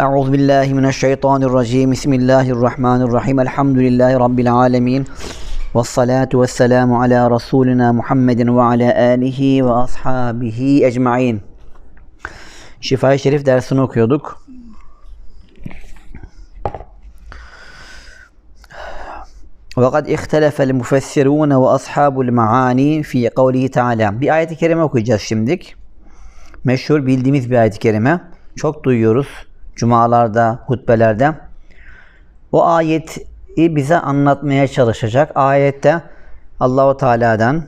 أعوذ بالله من الشيطان الرجيم بسم الله الرحمن الرحيم الحمد لله رب العالمين والصلاة والسلام على رسولنا محمد وعلى آله وأصحابه أجمعين Şifa-i Şerif dersini okuyorduk. وقد اختلف المفسرون وأصحاب المعاني في قوله تعالى Bir ayet-i kerime okuyacağız şimdilik. Meşhur bildiğimiz bir ayet-i kerime. Çok duyuyoruz cumalarda, hutbelerde. O ayeti bize anlatmaya çalışacak. Ayette Allahu Teala'dan,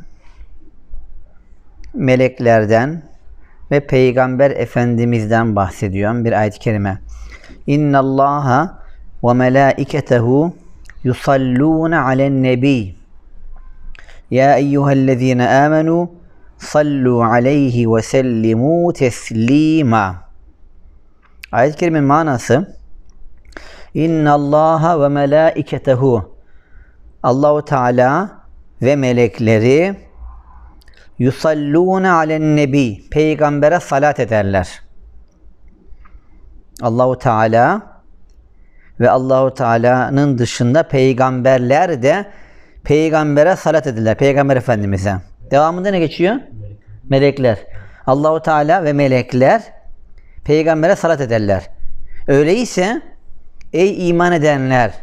meleklerden ve Peygamber Efendimiz'den bahsediyor bir ayet-i kerime. İnna Allaha ve melaiketehu yusalluna alen nebi. Ya eyyühellezine amenu sallu aleyhi ve sellimu teslima. Ayet-i kerimenin manası İnna Allaha ve melaiketehu Allahu Teala ve melekleri yusalluna alen nebi peygambere salat ederler. Allahu Teala ve Allahu Teala'nın dışında peygamberler de peygambere salat ederler. Peygamber Efendimiz'e. Devamında ne geçiyor? Melekler. Allahu Teala ve melekler peygambere salat ederler. Öyleyse ey iman edenler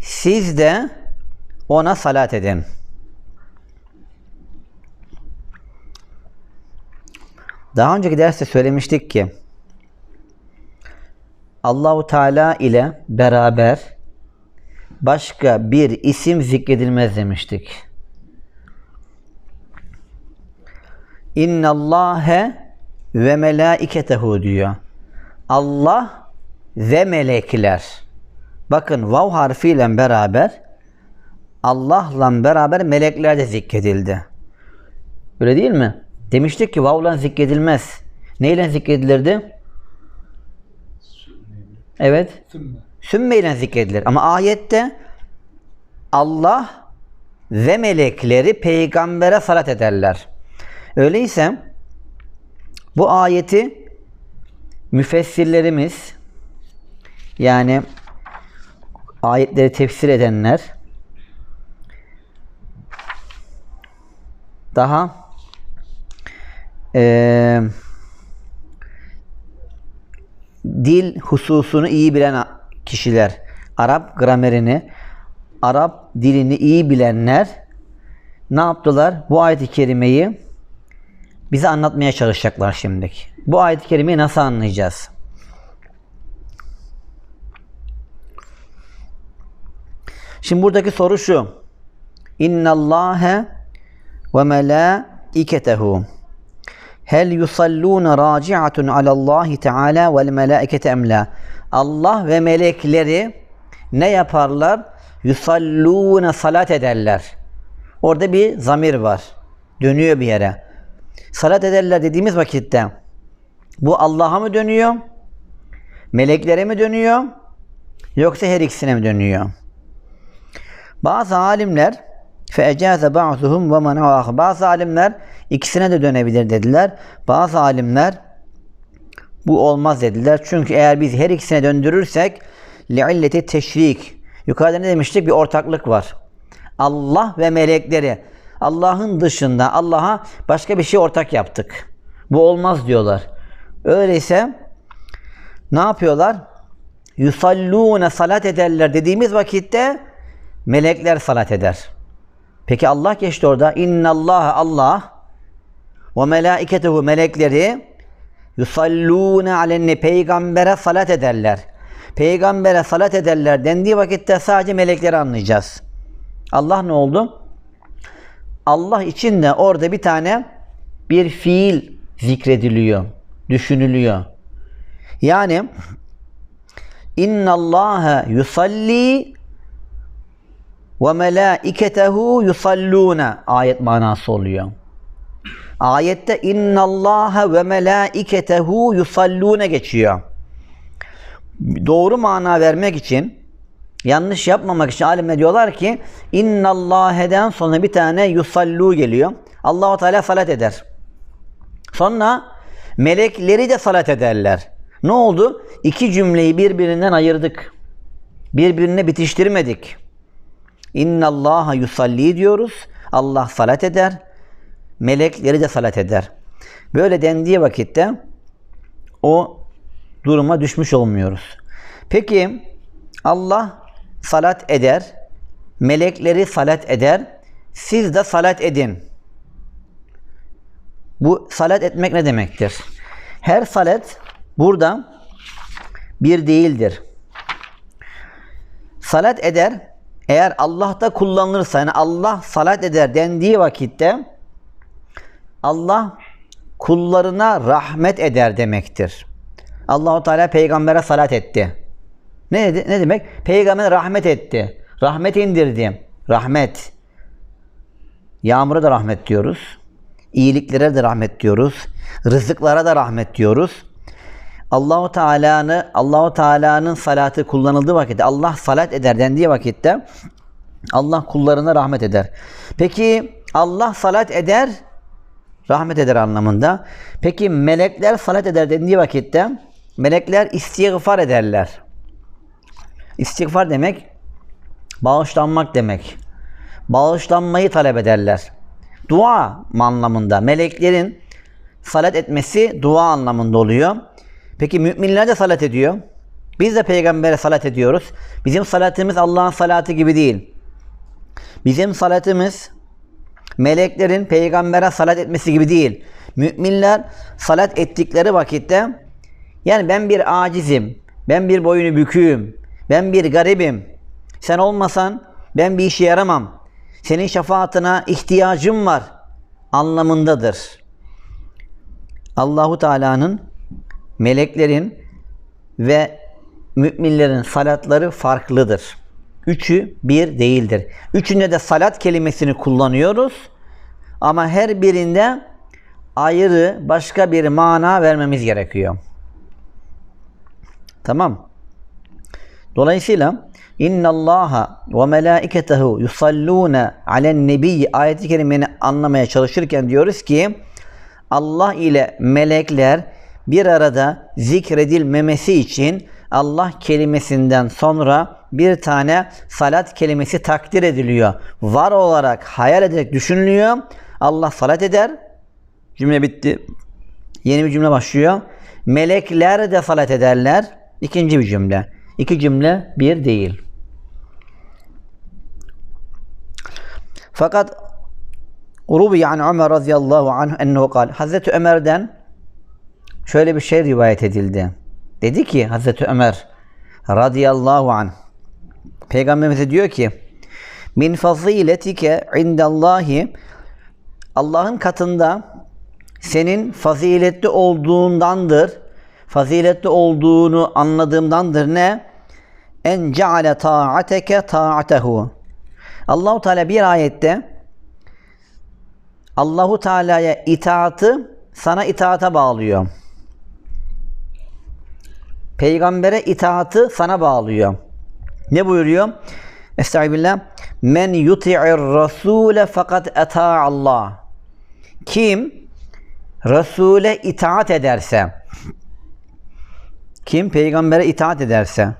siz de ona salat edin. Daha önceki derste söylemiştik ki Allahu Teala ile beraber başka bir isim zikredilmez demiştik. İnna Allahe ve melaiketehu diyor. Allah ve melekler. Bakın vav harfiyle beraber Allah'la beraber melekler de zikredildi. Öyle değil mi? Demiştik ki vavla zikredilmez. Neyle zikredilirdi? Evet. Sümme. Sümme ile zikredilir. Ama ayette Allah ve melekleri peygambere salat ederler. Öyleyse bu ayeti müfessirlerimiz yani ayetleri tefsir edenler daha eee dil hususunu iyi bilen kişiler, Arap gramerini, Arap dilini iyi bilenler ne yaptılar? Bu ayet-i kerimeyi bize anlatmaya çalışacaklar şimdiki. Bu ayet-i kerimeyi nasıl anlayacağız? Şimdi buradaki soru şu. İnna Allahe ve melaiketehu Hel yusalluna raci'atun alallahi teala vel melaikete emla. Allah ve melekleri ne yaparlar? Yusalluna salat ederler. Orada bir zamir var. Dönüyor bir yere. Salat ederler dediğimiz vakitte bu Allah'a mı dönüyor? Meleklere mi dönüyor? Yoksa her ikisine mi dönüyor? Bazı alimler ba'duhum ve men'ahu. Bazı alimler ikisine de dönebilir dediler. Bazı alimler bu olmaz dediler. Çünkü eğer biz her ikisine döndürürsek li'illeti teşrik. Yukarıda ne demiştik? Bir ortaklık var. Allah ve melekleri Allah'ın dışında Allah'a başka bir şey ortak yaptık. Bu olmaz diyorlar. Öyleyse ne yapıyorlar? Yusallune salat ederler dediğimiz vakitte melekler salat eder. Peki Allah geçti orada. İnna Allah Allah ve melaiketehu melekleri yusallune alenne peygambere salat ederler. Peygambere salat ederler dendiği vakitte sadece melekleri anlayacağız. Allah ne oldu? Allah için de orada bir tane bir fiil zikrediliyor, düşünülüyor. Yani İnna Allah yusalli ve melaiketehu yusalluna ayet manası oluyor. Ayette innallaha ve melaiketehu yusalluna geçiyor. Doğru mana vermek için yanlış yapmamak için alimler diyorlar ki innallâheden sonra bir tane yusallu geliyor. Allahu Teala salat eder. Sonra melekleri de salat ederler. Ne oldu? İki cümleyi birbirinden ayırdık. Birbirine bitiştirmedik. İnna Allaha yusalli diyoruz. Allah salat eder. Melekleri de salat eder. Böyle dendiği vakitte o duruma düşmüş olmuyoruz. Peki Allah salat eder. Melekleri salat eder. Siz de salat edin. Bu salat etmek ne demektir? Her salat burada bir değildir. Salat eder eğer Allah'ta kullanılırsa yani Allah salat eder dendiği vakitte Allah kullarına rahmet eder demektir. Allahu Teala peygambere salat etti. Ne? Ne demek? Peygamber rahmet etti. Rahmet indirdi. Rahmet. Yağmura da rahmet diyoruz. İyiliklere de rahmet diyoruz. Rızıklara da rahmet diyoruz. Allahu Teala'nın Allahu Teala'nın salatı kullanıldığı vakitte Allah salat eder dendiği vakitte Allah kullarına rahmet eder. Peki Allah salat eder rahmet eder anlamında. Peki melekler salat eder dendiği vakitte melekler istiğfar ederler. İstiğfar demek bağışlanmak demek. Bağışlanmayı talep ederler. Dua anlamında. Meleklerin salat etmesi dua anlamında oluyor. Peki müminler de salat ediyor. Biz de peygambere salat ediyoruz. Bizim salatımız Allah'ın salatı gibi değil. Bizim salatımız meleklerin peygambere salat etmesi gibi değil. Müminler salat ettikleri vakitte yani ben bir acizim, ben bir boyunu büküğüm, ben bir garibim. Sen olmasan ben bir işe yaramam. Senin şefaatine ihtiyacım var anlamındadır. Allahu Teala'nın meleklerin ve müminlerin salatları farklıdır. Üçü bir değildir. Üçünde de salat kelimesini kullanıyoruz. Ama her birinde ayrı başka bir mana vermemiz gerekiyor. Tamam. Dolayısıyla İnna Allaha ve melaiketehu yusalluna alen nebiyyi ayeti kerimeni anlamaya çalışırken diyoruz ki Allah ile melekler bir arada zikredilmemesi için Allah kelimesinden sonra bir tane salat kelimesi takdir ediliyor. Var olarak hayal ederek düşünülüyor. Allah salat eder. Cümle bitti. Yeni bir cümle başlıyor. Melekler de salat ederler. İkinci bir cümle. İki cümle bir değil. Fakat Urubi yani Ömer radıyallahu anh ennehu kal. Hazreti Ömer'den şöyle bir şey rivayet edildi. Dedi ki Hazreti Ömer radıyallahu anh Peygamberimize diyor ki min faziletike indallahi Allah'ın katında senin faziletli olduğundandır. Faziletli olduğunu anladığımdandır ne? En ceale taateke taatehu. Allahu Teala bir ayette Allahu Teala'ya itaatı sana itaata bağlıyor. Peygambere itaatı sana bağlıyor. Ne buyuruyor? Estağfirullah. Men yuti'ir rasule fakat ata Allah. Kim Resul'e itaat ederse kim peygambere itaat ederse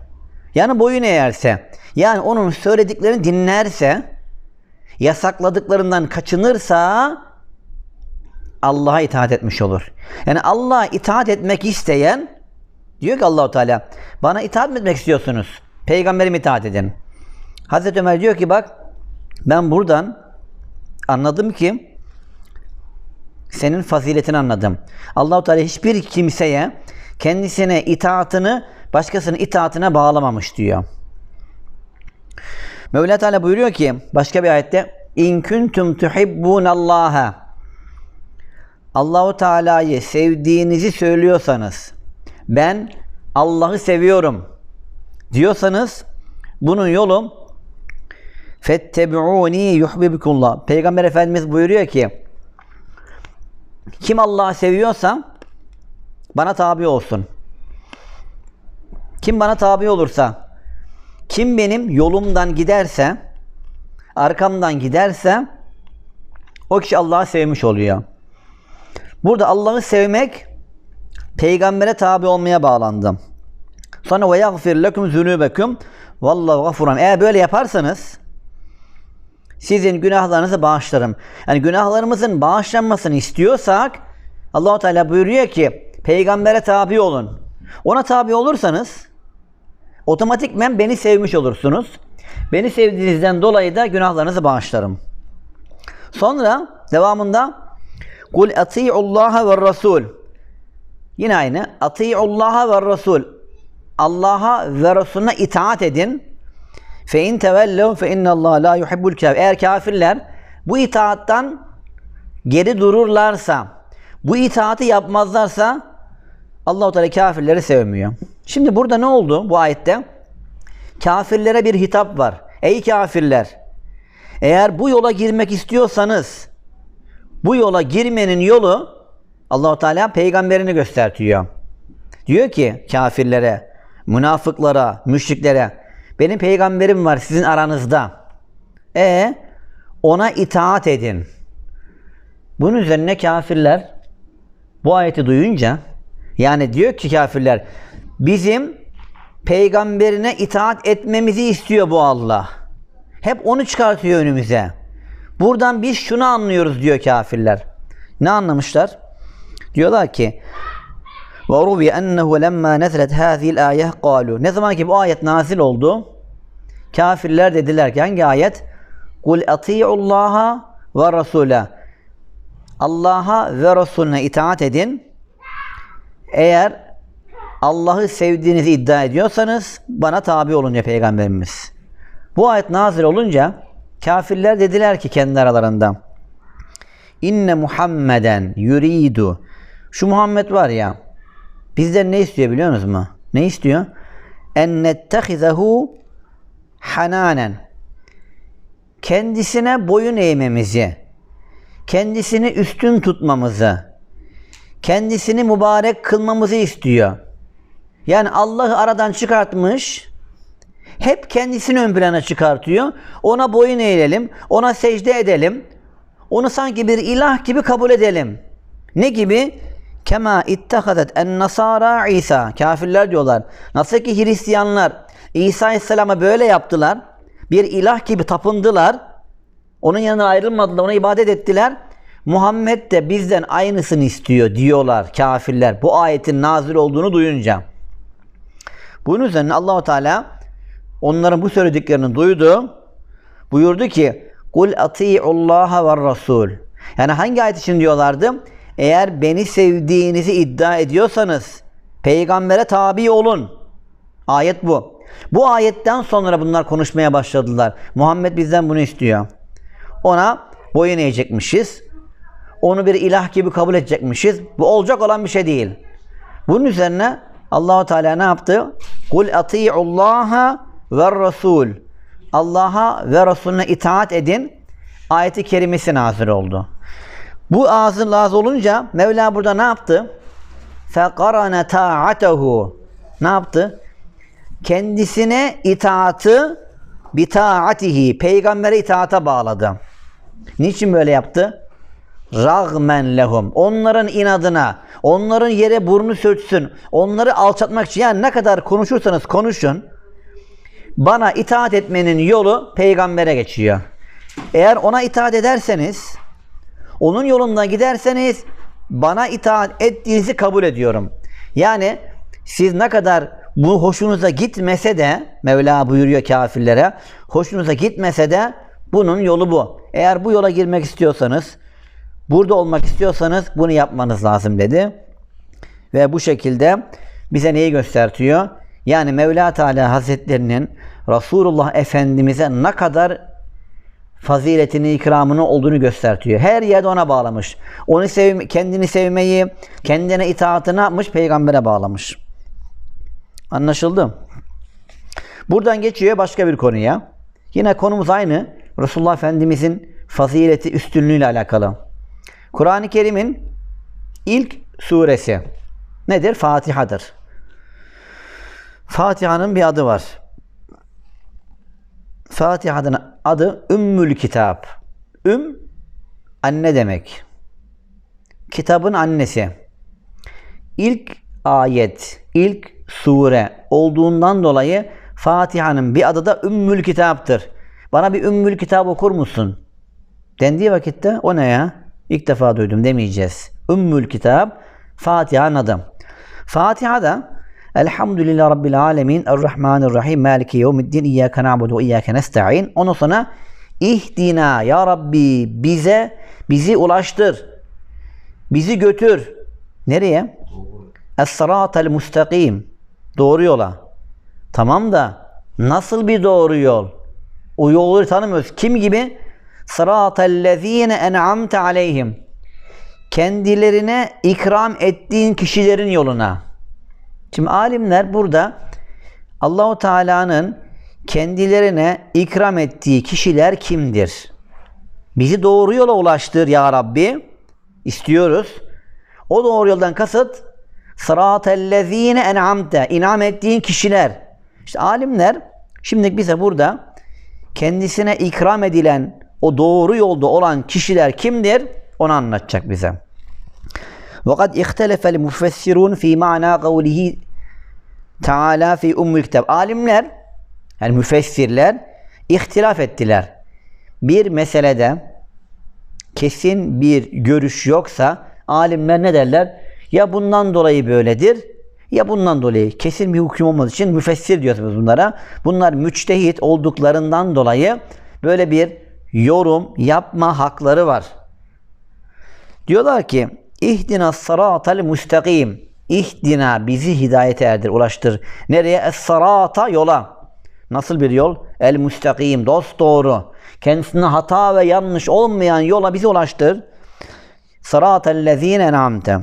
yani boyun eğerse yani onun söylediklerini dinlerse yasakladıklarından kaçınırsa Allah'a itaat etmiş olur. Yani Allah'a itaat etmek isteyen diyor ki Allahu Teala bana itaat mi etmek istiyorsunuz? Peygamberime itaat edin. Hazreti Ömer diyor ki bak ben buradan anladım ki senin faziletini anladım. Allahu Teala hiçbir kimseye kendisine itaatını başkasının itaatine bağlamamış diyor. Mevla Teala buyuruyor ki başka bir ayette İn kuntum tuhibbunallaha Allahu Teala'yı sevdiğinizi söylüyorsanız ben Allah'ı seviyorum diyorsanız bunun yolu fettebi'uni yuhibbukumullah. Peygamber Efendimiz buyuruyor ki kim Allah'ı seviyorsa bana tabi olsun. Kim bana tabi olursa, kim benim yolumdan giderse, arkamdan giderse o kişi Allah'ı sevmiş oluyor. Burada Allah'ı sevmek peygambere tabi olmaya bağlandım. Sonra ve yagfir lekum zunubekum vallahu gafuran. Eğer böyle yaparsanız sizin günahlarınızı bağışlarım. Yani günahlarımızın bağışlanmasını istiyorsak Allahu Teala buyuruyor ki peygambere tabi olun. Ona tabi olursanız otomatikmen beni sevmiş olursunuz. Beni sevdiğinizden dolayı da günahlarınızı bağışlarım. Sonra devamında Kul ati'ullaha ve rasul. Yine aynı. Ati'ullaha ve rasul. Allah'a ve Resulüne itaat edin. Fe in tevellev fe innallaha la yuhibbul kafir. Eğer kafirler bu itaattan geri dururlarsa, bu itaati yapmazlarsa Allahu Teala kafirleri sevmiyor. Şimdi burada ne oldu bu ayette? Kafirlere bir hitap var. Ey kafirler! Eğer bu yola girmek istiyorsanız bu yola girmenin yolu Allahu Teala peygamberini göstertiyor. Diyor ki kafirlere, münafıklara, müşriklere benim peygamberim var sizin aranızda. E ona itaat edin. Bunun üzerine kafirler bu ayeti duyunca yani diyor ki kafirler bizim peygamberine itaat etmemizi istiyor bu Allah. Hep onu çıkartıyor önümüze. Buradan biz şunu anlıyoruz diyor kafirler. Ne anlamışlar? Diyorlar ki وَرُوِيَ اَنَّهُ لَمَّا نَزْلَتْ هَذِهِ الْآيَةِ قَالُوا Ne zaman ki bu ayet nazil oldu, kafirler dediler ki hangi ayet? قُلْ اَطِيعُ اللّٰهَ وَرَسُولَهُ Allah'a ve Resulüne itaat edin. eğer Allah'ı sevdiğinizi iddia ediyorsanız bana tabi olun ya Peygamberimiz. Bu ayet nazil olunca kafirler dediler ki kendi aralarında İnne Muhammeden yuridu Şu Muhammed var ya bizden ne istiyor biliyor musunuz mu? Ne istiyor? En nettehizehu hananen kendisine boyun eğmemizi kendisini üstün tutmamızı kendisini mübarek kılmamızı istiyor. Yani Allah'ı aradan çıkartmış, hep kendisini ön plana çıkartıyor. Ona boyun eğelim, ona secde edelim. Onu sanki bir ilah gibi kabul edelim. Ne gibi? Kema ittahadet en nasara İsa. Kafirler diyorlar. Nasıl ki Hristiyanlar İsa Aleyhisselam'a böyle yaptılar. Bir ilah gibi tapındılar. Onun yanına ayrılmadılar, ona ibadet ettiler. Muhammed de bizden aynısını istiyor diyorlar kafirler. Bu ayetin nazil olduğunu duyunca. Bunun üzerine Allahu Teala onların bu söylediklerini duydu. Buyurdu ki: "Kul ati'ullaha ve Rasul." Yani hangi ayet için diyorlardı? Eğer beni sevdiğinizi iddia ediyorsanız peygambere tabi olun. Ayet bu. Bu ayetten sonra bunlar konuşmaya başladılar. Muhammed bizden bunu istiyor. Ona boyun eğecekmişiz onu bir ilah gibi kabul edecekmişiz. Bu olacak olan bir şey değil. Bunun üzerine Allahu Teala ne yaptı? Kul Allaha ve Rasul. Allah'a ve Resulüne itaat edin. Ayeti kerimesi nazil oldu. Bu ağzın lazı olunca Mevla burada ne yaptı? Fekarane ta'atehu. Ne yaptı? Kendisine itaatı bitaatihi. Peygamber'e itaata bağladı. Niçin böyle yaptı? Ragmen lehum. Onların inadına, onların yere burnu sürtsün, onları alçatmak için yani ne kadar konuşursanız konuşun, bana itaat etmenin yolu peygambere geçiyor. Eğer ona itaat ederseniz, onun yolundan giderseniz bana itaat ettiğinizi kabul ediyorum. Yani siz ne kadar bu hoşunuza gitmese de Mevla buyuruyor kafirlere hoşunuza gitmese de bunun yolu bu. Eğer bu yola girmek istiyorsanız burada olmak istiyorsanız bunu yapmanız lazım dedi. Ve bu şekilde bize neyi göstertiyor? Yani Mevla Teala Hazretlerinin Resulullah Efendimiz'e ne kadar faziletini, ikramını olduğunu göstertiyor. Her yerde ona bağlamış. Onu sev kendini sevmeyi, kendine itaatını yapmış? Peygambere bağlamış. Anlaşıldı? Buradan geçiyor başka bir konuya. Yine konumuz aynı. Resulullah Efendimizin fazileti, üstünlüğüyle alakalı. Kur'an-ı Kerim'in ilk suresi nedir? Fatiha'dır. Fatiha'nın bir adı var. Fatiha'nın adı Ümmül Kitap. Üm anne demek. Kitabın annesi. İlk ayet, ilk sure olduğundan dolayı Fatiha'nın bir adı da Ümmül Kitap'tır. Bana bir Ümmül Kitap okur musun? Dendiği vakitte o ne ya? İlk defa duydum demeyeceğiz. Ümmül Kitap Fatiha'nın adı. Fatiha'da Elhamdülillah Rabbil Alemin Errahmanirrahim Maliki Yevmiddin İyyâke na'budu ve İyyâke nesta'in Ondan sonra İhdina Ya Rabbi bize bizi ulaştır. Bizi götür. Nereye? Es-sıratel mustakim. Doğru yola. Tamam da nasıl bir doğru yol? O yolu tanımıyoruz. Kim gibi? Sıratellezine en'amte aleyhim. Kendilerine ikram ettiğin kişilerin yoluna. Şimdi alimler burada Allahu Teala'nın kendilerine ikram ettiği kişiler kimdir? Bizi doğru yola ulaştır ya Rabbi. İstiyoruz. O doğru yoldan kasıt sıratellezine en'amte inam ettiğin kişiler. İşte alimler şimdi bize burada kendisine ikram edilen o doğru yolda olan kişiler kimdir? Onu anlatacak bize. وقد اختلف المفسرون في معنى قوله Teala fi ummul kitap. Alimler yani müfessirler ihtilaf ettiler. Bir meselede kesin bir görüş yoksa alimler ne derler? Ya bundan dolayı böyledir ya bundan dolayı kesin bir hüküm olmadığı için müfessir diyoruz biz bunlara. Bunlar müçtehit olduklarından dolayı böyle bir yorum yapma hakları var. Diyorlar ki İhdina sıratel müstakim. İhdina bizi hidayete erdir, ulaştır. Nereye? Es-sarata yola. Nasıl bir yol? El müstakim, dost doğru. Kendisine hata ve yanlış olmayan yola bizi ulaştır. Sıratellezine en'amte.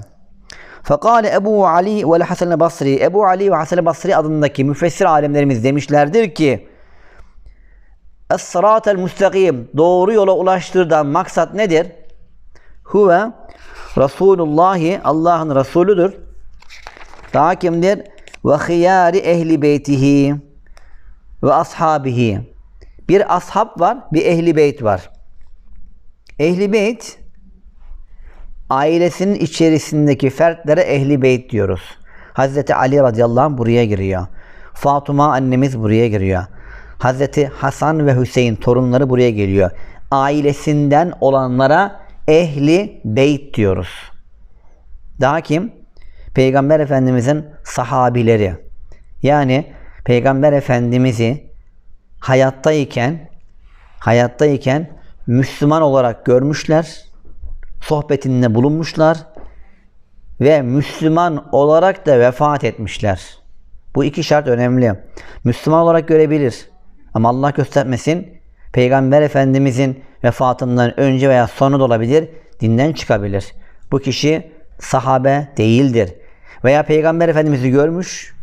Fekale Ebu Ali ve Hasan Basri. Ebu Ali ve Hasan Basri adındaki müfessir alemlerimiz demişlerdir ki Es-sıratel müstakim doğru yola ulaştırdan maksat nedir? Huve Resulullahi Allah'ın Resulüdür. Daha kimdir? Ve hıyari ehli beytihi ve ashabihi. Bir ashab var, bir ehli beyt var. Ehli beyt ailesinin içerisindeki fertlere ehli beyt diyoruz. Hazreti Ali radıyallahu anh buraya giriyor. Fatıma annemiz buraya giriyor. Hazreti Hasan ve Hüseyin torunları buraya geliyor. Ailesinden olanlara ehli beyt diyoruz. Daha kim? Peygamber Efendimizin sahabileri. Yani Peygamber Efendimiz'i hayattayken hayattayken Müslüman olarak görmüşler, sohbetinde bulunmuşlar ve Müslüman olarak da vefat etmişler. Bu iki şart önemli. Müslüman olarak görebilir. Ama Allah göstermesin Peygamber Efendimizin vefatından önce veya sonra da olabilir, dinden çıkabilir. Bu kişi sahabe değildir. Veya Peygamber Efendimiz'i görmüş,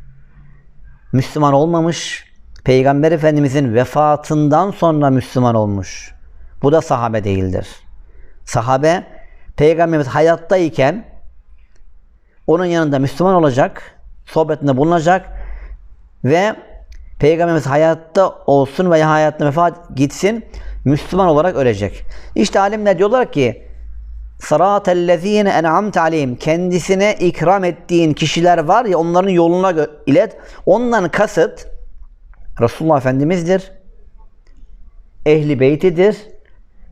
Müslüman olmamış, Peygamber Efendimizin vefatından sonra Müslüman olmuş. Bu da sahabe değildir. Sahabe, Peygamberimiz hayattayken onun yanında Müslüman olacak, sohbetinde bulunacak ve Peygamberimiz hayatta olsun veya hayatta vefat gitsin, Müslüman olarak ölecek. İşte alimler diyorlar ki Sıratellezine en'amte aleyhim kendisine ikram ettiğin kişiler var ya onların yoluna ilet. Ondan kasıt Resulullah Efendimiz'dir. Ehli beytidir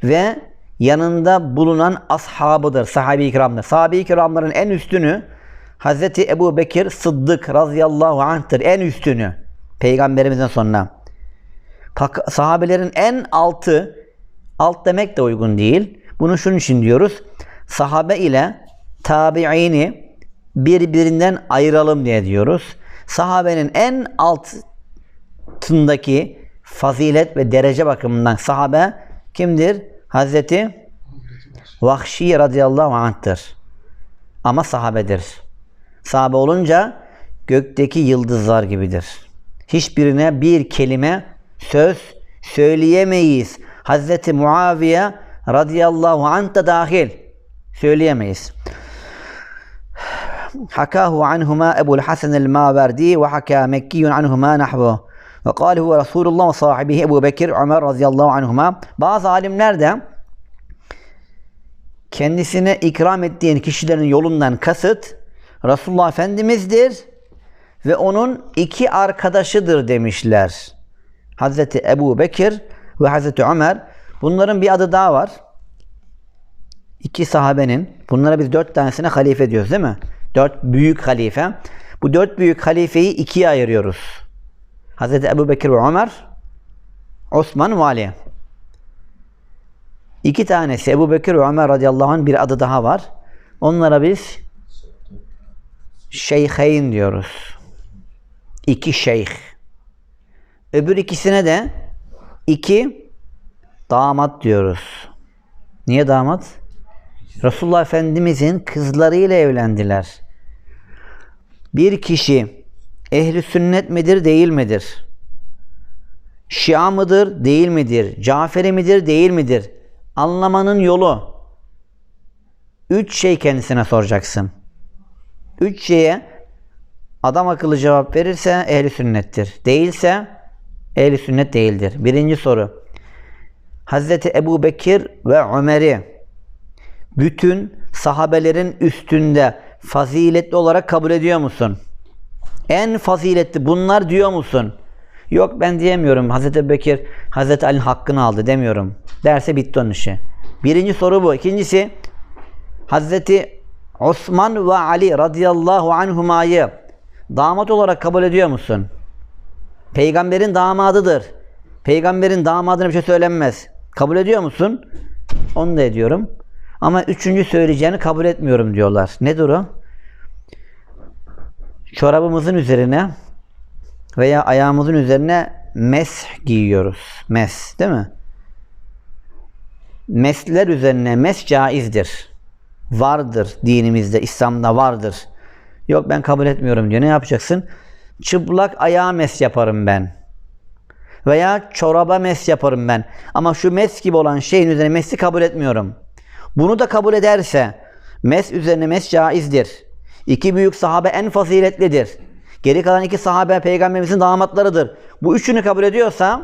ve yanında bulunan ashabıdır, sahabe-i kiramdır. Sahabe-i kiramların en üstünü Hazreti Ebu Bekir Sıddık radıyallahu anh'tır. En üstünü. Peygamberimizden sonra. Sahabelerin en altı, alt demek de uygun değil. Bunu şunun için diyoruz. Sahabe ile tabi'ini birbirinden ayıralım diye diyoruz. Sahabenin en altındaki fazilet ve derece bakımından sahabe kimdir? Hazreti Vahşi radıyallahu anh'tır. Ama sahabedir. Sahabe olunca gökteki yıldızlar gibidir. Hiçbirine bir kelime söz söyleyemeyiz. Hazreti Muaviye radıyallahu anh da dahil söyleyemeyiz. Hakahu anhuma Ebu'l Hasan el-Maverdi ve haka Mekki anhuma nahvu. Ve kâle huve Resulullah ve sahibihi Ebu Bekir Ömer radıyallahu anhuma. Bazı alimler de kendisine ikram ettiğin kişilerin yolundan kasıt Resulullah Efendimiz'dir ve onun iki arkadaşıdır demişler. Hazreti Ebu Bekir ve Hazreti Ömer. Bunların bir adı daha var. İki sahabenin. Bunlara biz dört tanesine halife diyoruz değil mi? Dört büyük halife. Bu dört büyük halifeyi ikiye ayırıyoruz. Hazreti Ebu Bekir ve Ömer, Osman ve Ali. İki tanesi Ebu Bekir ve Ömer radıyallahu anh bir adı daha var. Onlara biz şeyheyn diyoruz. İki şeyh. Öbür ikisine de iki damat diyoruz. Niye damat? Resulullah Efendimizin kızlarıyla evlendiler. Bir kişi ehli sünnet midir değil midir? Şia mıdır değil midir? Caferi midir değil midir? Anlamanın yolu üç şey kendisine soracaksın. Üç şeye adam akıllı cevap verirse ehli sünnettir. Değilse ehli sünnet değildir. Birinci soru. Hazreti Ebu Bekir ve Ömer'i bütün sahabelerin üstünde faziletli olarak kabul ediyor musun? En faziletli bunlar diyor musun? Yok ben diyemiyorum. Hazreti Bekir Hazreti Ali'nin hakkını aldı demiyorum. Derse bitti onun işi. Birinci soru bu. İkincisi Hazreti Osman ve Ali radıyallahu anhumayı damat olarak kabul ediyor musun? Peygamberin damadıdır. Peygamberin damadına bir şey söylenmez. Kabul ediyor musun? Onu da ediyorum. Ama üçüncü söyleyeceğini kabul etmiyorum diyorlar. Nedir o? Çorabımızın üzerine veya ayağımızın üzerine mes giyiyoruz. Mes değil mi? Mesler üzerine mes caizdir. Vardır dinimizde, İslam'da vardır. Yok ben kabul etmiyorum diyor. Ne yapacaksın? Çıplak ayağa mes yaparım ben. Veya çoraba mes yaparım ben. Ama şu mes gibi olan şeyin üzerine mesi kabul etmiyorum. Bunu da kabul ederse mes üzerine mes caizdir. İki büyük sahabe en faziletlidir. Geri kalan iki sahabe peygamberimizin damatlarıdır. Bu üçünü kabul ediyorsa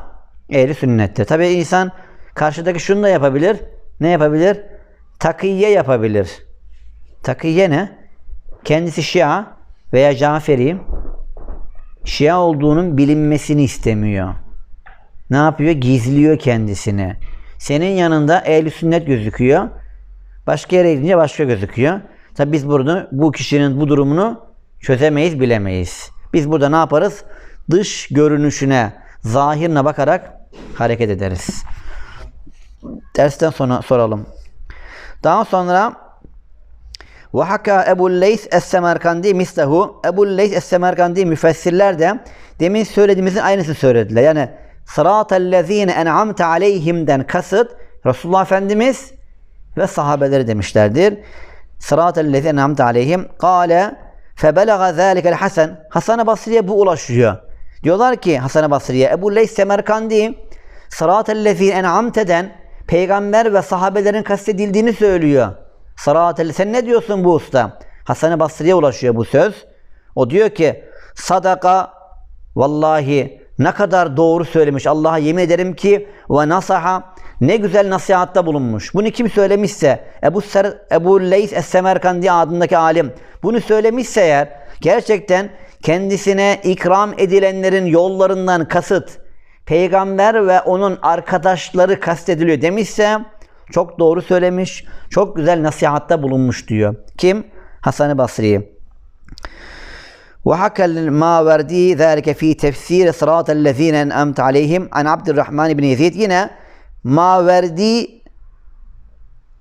ehli sünnettir. Tabi insan karşıdaki şunu da yapabilir. Ne yapabilir? Takiye yapabilir. Takiye ne? Kendisi Şia veya Caferi Şia olduğunun bilinmesini istemiyor. Ne yapıyor? Gizliyor kendisini. Senin yanında ehl sünnet gözüküyor. Başka yere gidince başka gözüküyor. Tabi biz burada bu kişinin bu durumunu çözemeyiz, bilemeyiz. Biz burada ne yaparız? Dış görünüşüne, zahirine bakarak hareket ederiz. Dersten sonra soralım. Daha sonra ve hakka Ebu Leys Es-Semerkandi mislehu. Ebu Leys Es-Semerkandi müfessirler de demin söylediğimizin aynısını söylediler. Yani sıratellezine en'amte aleyhimden kasıt Resulullah Efendimiz ve sahabeleri demişlerdir. Sıratellezine en'amte aleyhim kâle febelaga zâlikel hasen Hasan-ı Basri'ye bu ulaşıyor. Diyorlar ki Hasan-ı Basri'ye Ebu Leys Semerkandi sıratellezine en'amteden peygamber ve sahabelerin kastedildiğini söylüyor. Sıratel sen ne diyorsun bu usta? Hasan-ı Basri'ye ulaşıyor bu söz. O diyor ki sadaka vallahi ne kadar doğru söylemiş. Allah'a yemin ederim ki ve nasaha ne güzel nasihatta bulunmuş. Bunu kim söylemişse Ebu, Ser, Ebu Leys Es-Semerkandi adındaki alim bunu söylemişse eğer gerçekten kendisine ikram edilenlerin yollarından kasıt peygamber ve onun arkadaşları kastediliyor demişse çok doğru söylemiş, çok güzel nasihatta bulunmuş diyor. Kim? Hasan-ı Basri. وحكى الماوردي ذلك في تفسير صراط الذين أنعمت عليهم عن عبد الرحمن بن يزيد yine Maverdi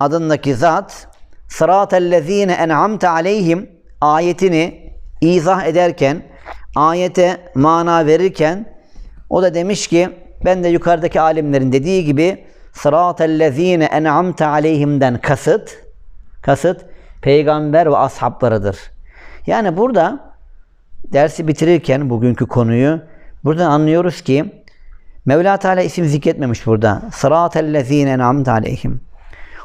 adındaki zat sıratellezine en'amte aleyhim ayetini izah ederken ayete mana verirken o da demiş ki ben de yukarıdaki alimlerin dediği gibi sıratellezine en'amte aleyhimden kasıt kasıt peygamber ve ashablarıdır. Yani burada dersi bitirirken bugünkü konuyu buradan anlıyoruz ki Mevla Teala isim zikretmemiş burada. Sıratellezine en'amte aleyhim.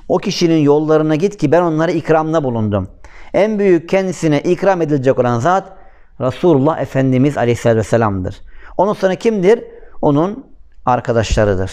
O kişinin yollarına git ki ben onlara ikramda bulundum. En büyük kendisine ikram edilecek olan zat Resulullah Efendimiz Aleyhisselatü Vesselam'dır. Onun sonra kimdir? Onun arkadaşlarıdır.